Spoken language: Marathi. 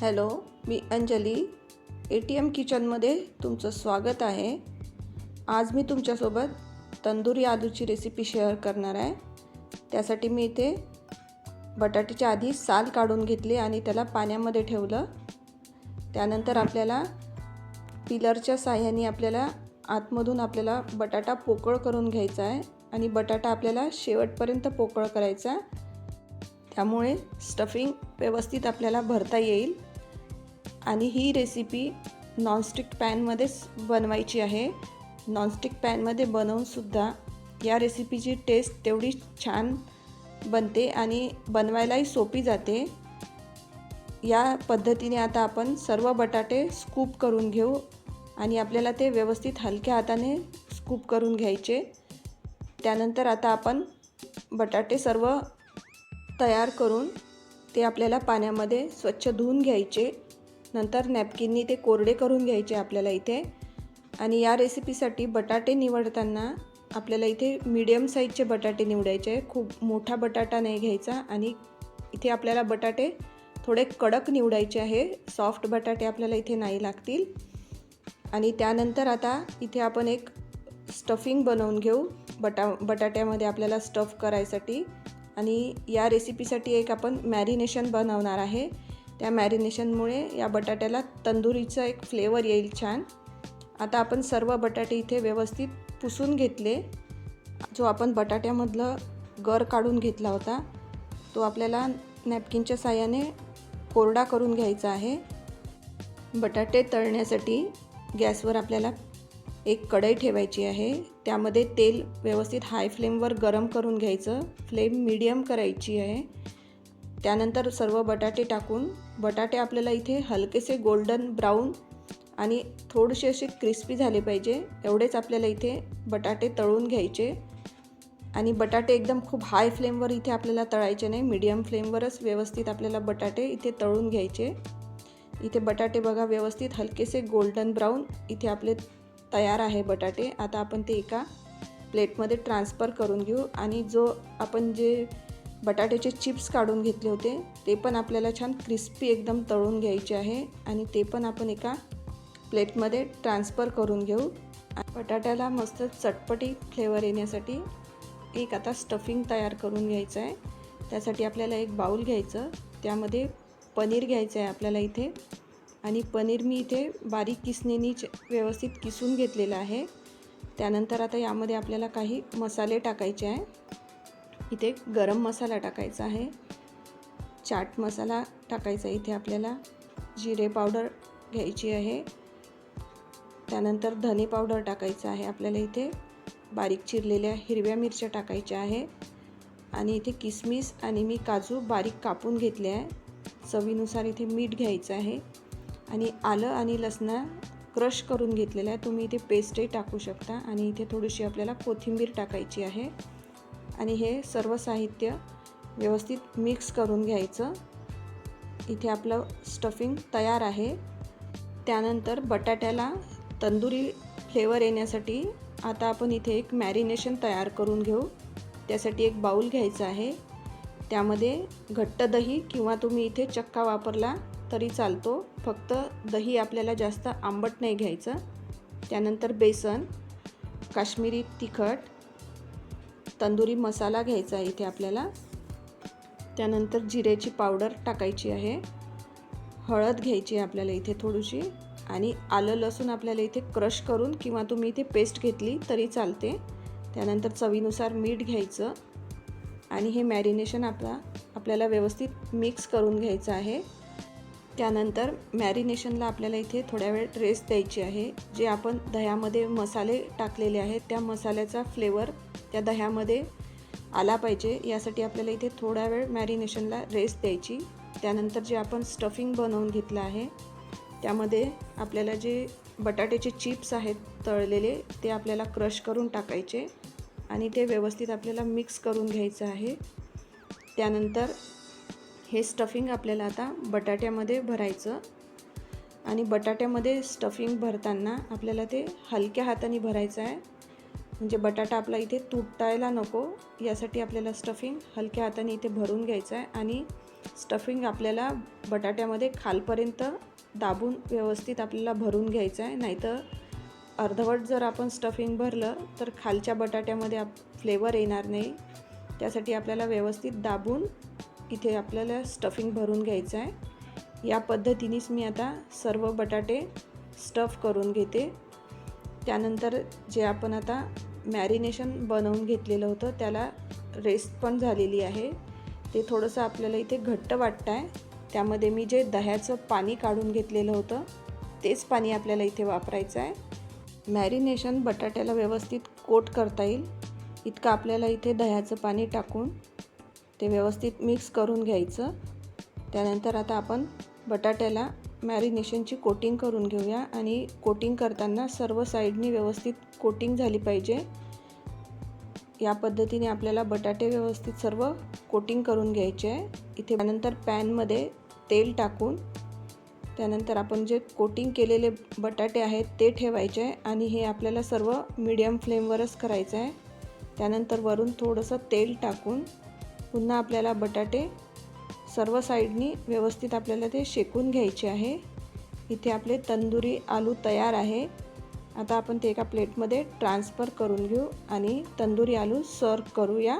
हॅलो मी अंजली. ए टी एम किचनमध्ये तुमचं स्वागत आहे. आज मी तुमच्यासोबत तंदुरी आलूची रेसिपी शेअर करणार आहे. त्यासाठी मी इथे बटाट्याच्या आधी साल काढून घेतली आणि त्याला पाण्यामध्ये ठेवलं. त्यानंतर आपल्याला पिलरच्या साह्याने आपल्याला आतमधून आपल्याला बटाटा पोकळ करून घ्यायचा आहे आणि बटाटा आपल्याला शेवटपर्यंत पोकळ करायचा त्यामुळे स्टफिंग व्यवस्थित आपल्याला भरता येईल. आणि ही रेसिपी नॉनस्टिक पॅनमध्येच बनवायची आहे. नॉनस्टिक पॅनमध्ये बनवूनसुद्धा या रेसिपीची टेस्ट तेवढी छान बनते आणि बनवायलाही सोपी जाते. या पद्धतीने आता आपण सर्व बटाटे स्कूप करून घेऊ आणि आपल्याला ते व्यवस्थित हलक्या हाताने स्कूप करून घ्यायचे. त्यानंतर आता आपण बटाटे सर्व तयार करून ते आपल्याला पाण्यामध्ये स्वच्छ धुवून घ्यायचे. नंतर नॅपकिननी ते कोरडे करून घ्यायचे आपल्याला इथे. आणि या रेसिपीसाठी बटाटे निवडताना आपल्याला इथे मीडियम साईजचे बटाटे निवडायचे खूप मोठा बटाटा नाही घ्यायचा आणि इथे आपल्याला बटाटे थोडे कडक निवडायचे आहे. सॉफ्ट बटाटे आपल्याला इथे नाही लागतील. आणि त्यानंतर आता इथे आपण एक स्टफिंग बनवून घेऊ बटा बटाट्यामध्ये आपल्याला स्टफ करायसाठी. आणि या रेसिपीसाठी एक आपण मॅरिनेशन बनवणार आहे. त्या मॅरिनेशनमुळे या बटाट्याला तंदुरीचा एक फ्लेवर येईल छान. आता आपण सर्व बटाटे इथे व्यवस्थित पुसून घेतले. जो आपण बटाट्यामधलं गर काढून घेतला होता तो आपल्याला नॅपकिनच्या साह्याने कोरडा करून घ्यायचा आहे. बटाटे तळण्यासाठी गॅसवर आपल्याला एक कढई ठेवायची आहे. त्यामध्ये तेल व्यवस्थित हाय फ्लेमवर गरम करून घ्यायचं. फ्लेम मीडियम करायची आहे. त्यानंतर सर्व बटाटे टाकून बटाटे आपल्याला इथे हलकेसे गोल्डन ब्राऊन आणि थोडेसे असे क्रिस्पी झाले पाहिजे एवढेच आपल्याला इथे बटाटे तळून घ्यायचे. आणि बटाटे एकदम खूप हाय फ्लेमवर इथे आपल्याला तळायचे नाही मीडियम फ्लेमवरच व्यवस्थित आपल्याला बटाटे इथे तळून घ्यायचे. इथे बटाटे बघा व्यवस्थित हलकेसे गोल्डन ब्राऊन इथे आपले तयार आहे बटाटे. आता आपण ते एका प्लेटमध्ये ट्रान्सफर करून घेऊ आणि जो आपण जे बटाट्याचे चिप्स काढून घेतले होते. ते पण आपल्याला छान क्रिस्पी एकदम तळून घ्यायचे आहे. आणि ते पण आपण एका प्लेटमध्ये ट्रान्सफर करून घेऊ. बटाट्याला मस्त चटपटी फ्लेवर येण्यासाठी एक आता स्टफिंग तयार करून घ्यायचं आहे. त्यासाठी आपल्याला एक बाऊल घ्यायचं. त्यामध्ये पनीर घ्यायचं आहे आपल्याला इथे. आणि पनीर मी इथे बारीक किसणीनी व्यवस्थित किसून घेतलेलं आहे. त्यानंतर आता यामध्ये आपल्याला काही मसाले टाकायचे आहे. इथे गरम मसाला टाकायचा आहे. चाट मसाला टाकायचा इथे आपल्याला. जिरे पावडर घ्यायची आहे. त्यानंतर धने पावडर टाकायचं आहे आपल्याला इथे. बारीक चिरलेल्या हिरव्या मिरच्या टाकायच्या आहे. आणि इथे किसमिस आणि मी काजू बारीक कापून घेतले आहे. चवीनुसार इथे मीठ घ्यायचं आहे. आणि आलं आणि लसणा क्रश करून घेतलेलं आहे. तुम्ही इथे पेस्टही टाकू शकता. आणि इथे थोडीशी आपल्याला कोथिंबीर टाकायची आहे. आणि हे सर्व साहित्य व्यवस्थित मिक्स करून घ्यायचं. इथे आपलं स्टफिंग तयार आहे. त्यानंतर बटाट्याला तंदुरी फ्लेवर येण्यासाठी आता आपण इथे एक मॅरिनेशन तयार करून घेऊ. त्यासाठी एक बाऊल घ्यायचा आहे. त्यामध्ये घट्ट दही किंवा तुम्ही इथे चक्का वापरला तरी चालतो. फक्त दही आपल्याला जास्त आंबट नाही घ्यायचं. त्यानंतर बेसन काश्मीरी तिखट तंदुरी मसाला घ्यायचा आहे इथे आपल्याला. त्यानंतर जिऱ्याची पावडर टाकायची आहे. हळद घ्यायची आहे आपल्याला इथे थोडीशी. आणि आलं लसूण आपल्याला इथे क्रश करून किंवा तुम्ही इथे पेस्ट घेतली तरी चालते. त्यानंतर चवीनुसार मीठ घ्यायचं. आणि हे मॅरिनेशन आपला आपल्याला व्यवस्थित मिक्स करून घ्यायचं आहे. त्यानंतर मॅरिनेशनला आपल्याला इथे थोड्या वेळ रेस्ट द्यायची आहे. जे आपण दह्यामध्ये मसाले टाकलेले आहेत त्या मसाल्याचा फ्लेवर त्या दह्यामध्ये आला पाहिजे. यासाठी आपल्याला इथे थोडा वेळ मॅरिनेशनला रेस्ट द्यायची. त्यानंतर जे आपण स्टफिंग बनवून घेतलं आहे त्यामध्ये आपल्याला जे बटाट्याचे चिप्स आहेत तळलेले ते आपल्याला क्रश करून टाकायचे आणि ते व्यवस्थित आपल्याला मिक्स करून घ्यायचं आहे. त्यानंतर हे स्टफिंग आपल्याला आता बटाट्यामध्ये भरायचं. आणि बटाट्यामध्ये स्टफिंग भरताना आपल्याला ते हलक्या हाताने भरायचं आहे. म्हणजे बटाटा आपला इथे तुटायला नको. यासाठी आपल्याला स्टफिंग हलक्या हाताने इथे भरून घ्यायचं आहे. आणि स्टफिंग आपल्याला बटाट्यामध्ये खालपर्यंत दाबून व्यवस्थित आपल्याला भरून घ्यायचं आहे. नाहीतर अर्धवट जर आपण स्टफिंग भरलं तर खालच्या बटाट्यामध्ये आप फ्लेवर येणार नाही. त्यासाठी आपल्याला व्यवस्थित दाबून इथे आपल्याला स्टफिंग भरून घ्यायचं आहे. या पद्धतीनेच मी आता सर्व बटाटे स्टफ करून घेते. त्यानंतर जे आपण आता मॅरिनेशन बनवून घेतलेलं होतं त्याला रेस्ट पण झालेली आहे. ते थोडंसं आपल्याला इथे घट्ट वाटतं आहे. त्यामध्ये मी जे दह्याचं पाणी काढून घेतलेलं होतं तेच पाणी आपल्याला इथे वापरायचं आहे. मॅरिनेशन बटाट्याला व्यवस्थित कोट करता येईल. इतकं आपल्याला इथे दह्याचं पाणी टाकून ते व्यवस्थित मिक्स करून घ्यायचं. त्यानंतर आता आपण बटाट्याला मॅरिनेशनची कोटिंग करून घेऊया आणि कोटिंग करताना सर्व साईडनी व्यवस्थित कोटिंग झाली पाहिजे. या पद्धतीने आपल्याला बटाटे व्यवस्थित सर्व कोटिंग करून घ्यायचे आहे. इथे त्यानंतर पॅनमध्ये तेल टाकून त्यानंतर आपण जे कोटिंग केलेले बटाटे आहेत ते ठेवायचे आहे आणि हे आपल्याला सर्व मिडियम फ्लेमवरच करायचं आहे. त्यानंतर वरून थोडंसं तेल टाकून पुन्हा आपल्याला बटाटे सर्व साईडनी व्यवस्थित आपल्याला ते शेकून घ्यायचे आहे. इथे आपले तंदुरी आलू तयार आहे. आता आपण ते एका प्लेटमध्ये ट्रान्सफर करून घेऊ आणि तंदुरी आलू सर्व करूया.